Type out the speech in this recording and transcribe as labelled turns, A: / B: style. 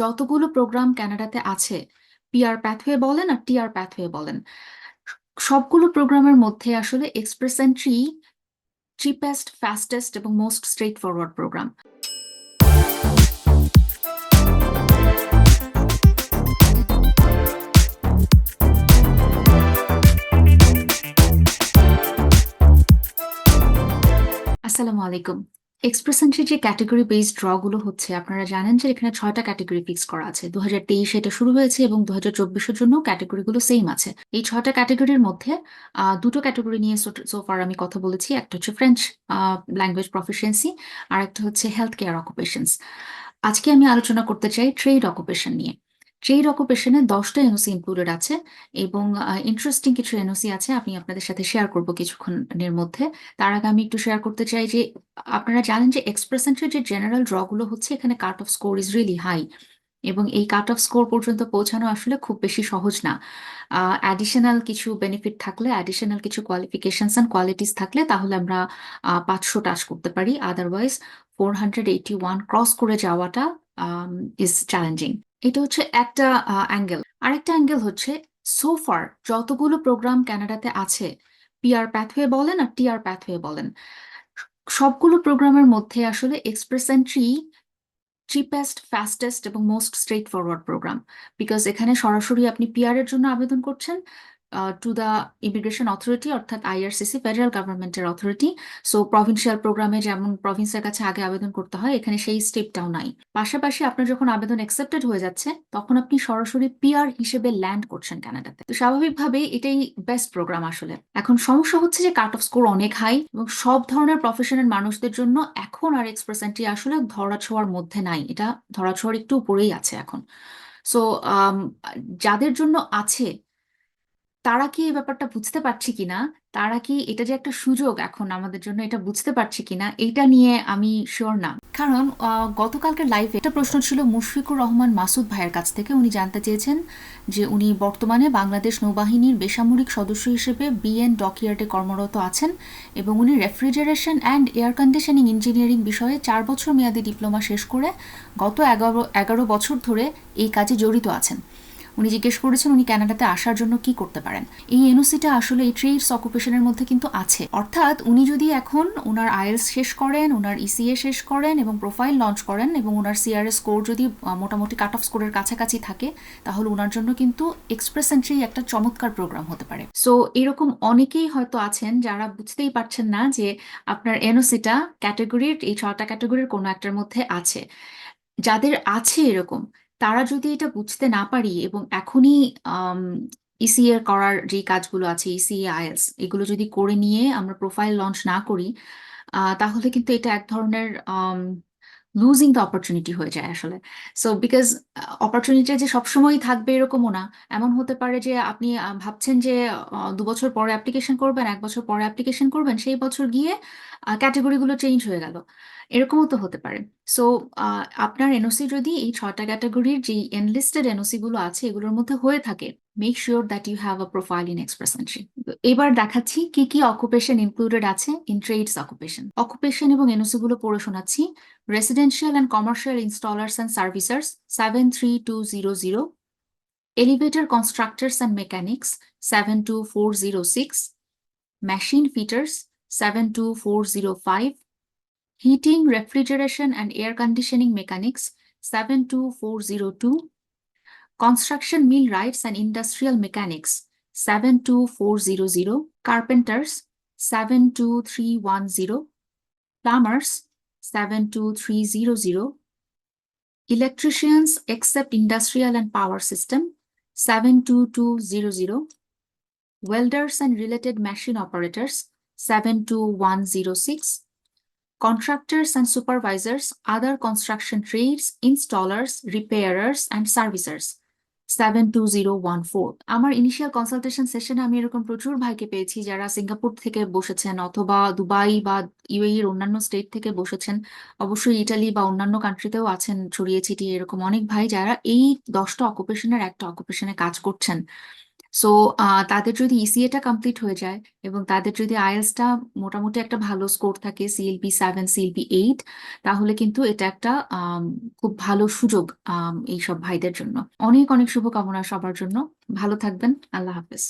A: যতগুলো প্রোগ্রাম কানাডাতে আছে পিআর প্যাথওয়ে বলেন আর টিআর প্যাথওয়ে বলেন, সবগুলো প্রোগ্রামের মধ্যে আসলে এক্সপ্রেস এন্ট্রি চিপেস্ট ফাস্টেস্ট এবং মোস্ট স্ট্রেট ফরওয়ার্ড প্রোগ্রাম আসসালামু আলাইকুম। এক্সপ্রেস যে ক্যাটাগরি বেসড ড্রগুলো হচ্ছে, আপনারা জানেন যে এখানে ছয়টা ক্যাটাগরি ফিক্স করা আছে। দু হাজার তেইশে এটা শুরু হয়েছে এবং দু হাজার চব্বিশের জন্য ক্যাটাগরি গুলো সেম আছে। এই ছয়টা ক্যাটাগরির মধ্যে দুটো ক্যাটাগরি নিয়ে সোফার আমি কথা বলেছি। একটা হচ্ছে ফ্রেঞ্চ ল্যাঙ্গুয়েজ প্রফিসিয়েন্সি আর একটা হচ্ছে হেলথ কেয়ার অকুপেশনস আজকে আমি আলোচনা করতে চাই ট্রেড অকুপেশন নিয়ে। ট্রেড অকুপেশনে দশটা এনওসি ইনক্লুডেড আছে এবং ইন্টারেস্টিং কিছু এনওসি আছে, আমি আপনাদের সাথে শেয়ার করব কিছুক্ষণের মধ্যে। তার আগে আমি একটু শেয়ার করতে চাই যে, আপনারা জানেন যে এক্সপ্রেস এন্ট্রির যে জেনারেল ড্রগুলো হচ্ছে, এখানে cut off score is really high এবং এই কাট অফ স্কোর পর্যন্ত পৌঁছানো আসলে খুব বেশি সহজ না। অ্যাডিশনাল কিছু বেনিফিট থাকলে অ্যাডিশনাল কিছু কোয়ালিফিকেশনস অ্যান্ড কোয়ালিটিস থাকলে তাহলে আমরা পাঁচশো টাচ করতে পারি। Otherwise four hundred eighty one cross করে যাওয়াটা ইজ চ্যালেঞ্জিং এটা হচ্ছে একটা অ্যাঙ্গেল আরেকটা অ্যাঙ্গেল হচ্ছে সোফার যতগুলো প্রোগ্রাম ক্যানাডাতে আছে পিআর প্যাথওয়ে বলেন আর টিআর প্যাথওয়ে বলেন, সবগুলো প্রোগ্রামের মধ্যে আসলে এক্সপ্রেস এন্ট্রি চিপেস্ট ফাস্টেস্ট এবং most straight forward programme because এখানে সরাসরি আপনি পিআর এর জন্য আবেদন করছেন টু দ্য ইমিগ্রেশন অথরিটি অর্থাৎ আইআরসিসি ফেডারেল গভর্নমেন্টের অথরিটি সো প্রভিন্সিয়াল প্রোগ্রামে যেমন প্রভিন্সের কাছে আগে আবেদন করতে হয়, এখানে সেই স্টেপটাও নাই। পাশাপাশি আপনার যখন আবেদন অ্যাকসেপ্টেড হয়ে যাচ্ছে, তখন আপনি সরাসরি পিআর হিসেবে ল্যান্ড করছেন কানাডাতে তো স্বাভাবিকভাবেই এটাই বেস্ট প্রোগ্রাম আসলে। এখন সমস্যা হচ্ছে যে কাট অফ স্কোর অনেক হাই এবং সব ধরনের প্রফেশনের মানুষদের জন্য এখন আর এক্সপ্রেস এন্ট্রি আসলে ধরাছোঁয়ার মধ্যে নাই। এটা ধরাছোঁয়ার একটু উপরেই আছে এখন। সো যাদের জন্য আছে তারা কি এই ব্যাপারটা বুঝতে পারছে কিনা? তারা কি এটা যে একটা সুযোগ এখন আমাদের জন্য এটা বুঝতে পারছে কিনা? এটা নিয়ে আমি শিওর না। কারণ গতকালকের লাইভে একটা প্রশ্ন ছিল মুশফিকুর রহমান মাসুদ ভাইয়ের কাছ থেকে। উনি জানতে চেয়েছেন যে উনি বর্তমানে বাংলাদেশ নৌবাহিনীর বেসামরিক সদস্য হিসেবে বিএন ডকইয়ার্ডে কর্মরত আছেন এবং উনি refrigeration and air conditioning engineering বিষয়ে চার বছর মেয়াদী ডিপ্লোমা শেষ করে গত এগারো এগারো বছর ধরে এই কাজে জড়িত আছেন। উনি জিজ্ঞেস করেছেন উনি কানাডাতে আসার জন্য কি করতে পারেন। এই এনওসিটা আসলে এই ট্রেডস অকুপেশনের মধ্যে কিন্তু আছে। অর্থাৎ উনি যদি এখন ওনার আইএলস শেষ করেন ওনার ইসিএ শেষ করেন এবং প্রোফাইল লঞ্চ করেন এবং ওনার সিআরএস স্কোর যদি মোটামুটি কাট অফ স্কোরের কাছাকাছি থাকে, তাহলে ওনার জন্য কিন্তু এক্সপ্রেস এন্ট্রি একটা চমৎকার প্রোগ্রাম হতে পারে। সো এরকম অনেকেই হয়তো আছেন যারা বুঝতেই পারছেন না যে আপনার এনওসিটা ক্যাটাগরির, এই ছটা ক্যাটাগরির কোনো একটার মধ্যে আছে। যাদের আছে এরকম তারা যদি এটা বুঝতে না পারি এবং এখনই ইসিএ করার যে কাজগুলো আছে ইসিএ আইএলস এগুলো যদি করে নিয়ে আমরা প্রোফাইল লঞ্চ না করি তাহলে কিন্তু এটা এক ধরনের লুজিং দ্য অপরচুনিটি হয়ে যায় আসলে। সো বিকজ অপরচুনিটি যে সবসময়ই থাকবে এরকমও না। এমন হতে পারে যে আপনি ভাবছেন যে দু বছর পরে অ্যাপ্লিকেশন করবেন, এক বছর পরে অ্যাপ্লিকেশন করবেন, সেই বছর গিয়ে ক্যাটাগরিগুলো চেঞ্জ হয়ে গেল। এরকমও তো হতে পারে। সো আপনার এনওসি যদি এই ছটা ক্যাটাগরির যে এনলিস্টেড এনওসি গুলো আছে, এগুলোর মধ্যে হয়ে থাকে make sure that you have a profile in express entry এবার দেখাচ্ছি কি কি অকুপেশন ইনক্লুডেড আছে ইন ট্রেডস অকুপেশন অকুপেশন এবং এনওসি গুলো পড়ে শোনাচ্ছি। Residential and commercial installers and servicers seven three two zero zero elevator constructors and mechanics seven two four zero six machine fitters seven two four zero five heating, refrigeration, and air conditioning mechanics 72402, construction millwrights and industrial mechanics 72400, carpenters 72310, plumbers 72300, electricians except industrial and power system 72200, welders and related machine operators 72106, contractors and supervisors, other construction trades, installers, repairers, and servicers. Seven two zero one four আমার initial consultation সেশনে আমি এরকম প্রচুর ভাইকে পেয়েছি যারা Singapore থেকে বসেছেন অথবা দুবাই বা ইউএই এর অন্যান্য স্টেট থেকে বসেছেন। অবশ্যই ইটালি বা অন্যান্য কান্ট্রিতেও আছেন, ছড়িয়ে ছিটিয়ে এরকম অনেক ভাই যারা এই দশটা অকুপেশনের একটা অকুপেশনে কাজ করছেন। সো তাদের যদি ইসিএটা কমপ্লিট হয়ে যায় এবং তাদের যদি আইএলসটা মোটামুটি একটা ভালো স্কোর থাকে সিএলপি সেভেন সিএলপি এইট তাহলে কিন্তু এটা একটা খুব ভালো সুযোগ এইসব ভাইদের জন্য। অনেক অনেক শুভকামনা সবার জন্য। ভালো থাকবেন। আল্লাহ হাফেজ।